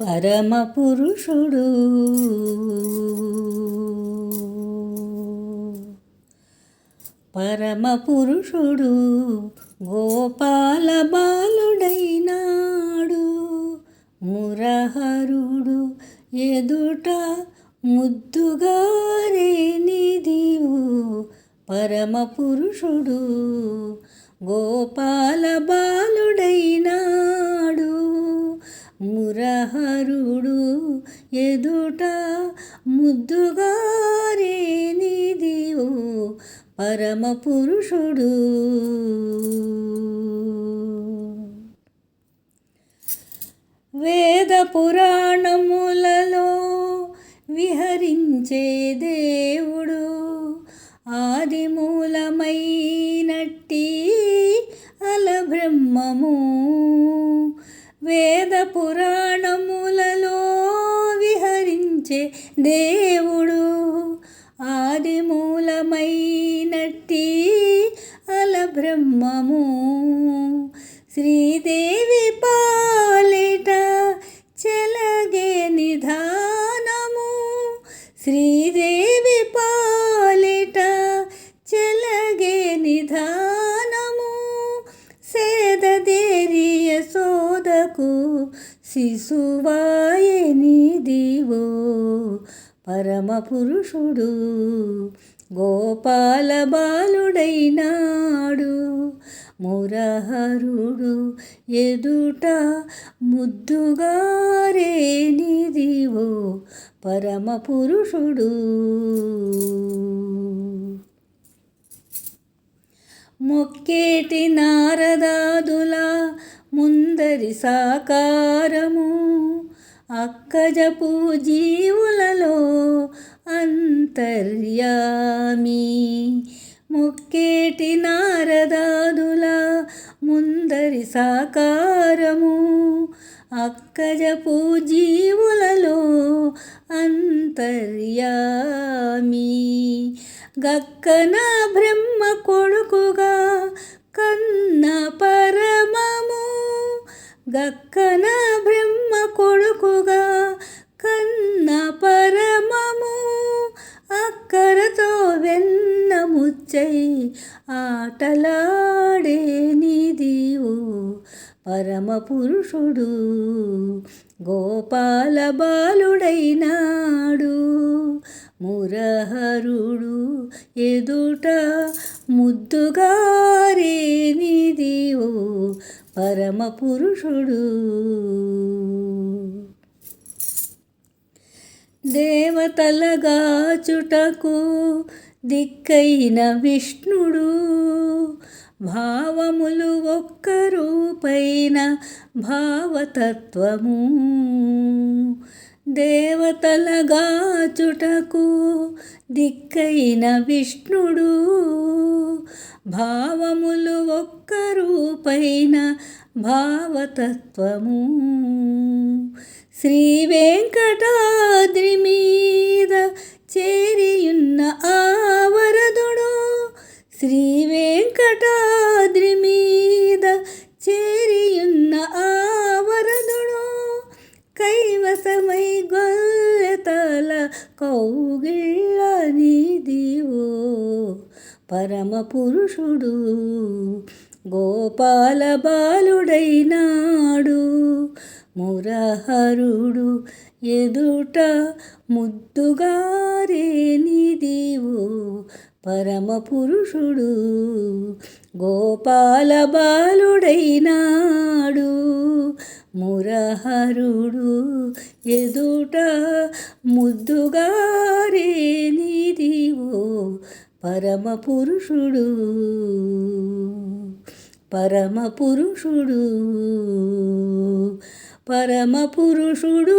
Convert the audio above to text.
పరమ పురుషుడు. పరమ పురుషుడు గోపాల బాలుడైనాడు. మురహరుడు ఎదుట ముద్దుగారే నిదివు పరమ పురుషుడు గోపాల బాలుడైనా ఎదుట ముద్దుగారే నిదివు పరమ పురుషుడు. వేద పురాణములలో విహరించే దేవుడు ఆది మూలమైనట్టి అలబ్రహ్మము. వేద పురాణ దేవుడు ఆది అల బ్రహ్మము. శ్రీదేవి శిశువాయని దివో పరమ పురుషుడు గోపాల బాలుడైనాడు మురహరుడు ఎదుట ముద్దుగారేనిదివో పరమపురుషుడు. పరమ పురుషుడు మొక్కేటి నారదాదుల ముందరి సాకారము. అక్కజపు జీవులలో అంతర్యామి. ముక్కేటి నారదాదుల ముందరి సాకారము. అక్కజపు జీవులలో అంతర్యామి. గక్కన బ్రహ్మ కొడుకుగా గక్కన బ్రహ్మ కొడుకుగా కన్న పరమము అక్కరతో వెన్న ముచ్చై ఆటలాడే నిదివు పరమ పురుషుడు గోపాల బాలుడైనాడు. మురహరుడు ఎదుట ముద్దుగారే పరమపురుషుడు పరమ పురుషుడు. దేవతలగాచుటకు దిక్కైన విష్ణుడు. భావములు ఒక్క రూపైన భావతత్వము. దేవతలగాచుటకు దిక్కైన విష్ణుడు. భావములు ఒక్క రూపైన భావతత్వము. శ్రీ వెంకటాద్రి మీద చే కైవసమై గొల్లతల కౌగిళ్ళ నీదివో పరమ పురుషుడు గోపాల బాలుడైనాడు. మురహరుడు ఎదుట ముద్దుగారే నిదివో పరమ పురుషుడు గోపాల బాలుడైనాడు. మురహరుడు ఎదుట ముద్దుగారే నీదివో పరమ పురుషుడు పరమ పురుషుడు పరమ పురుషుడు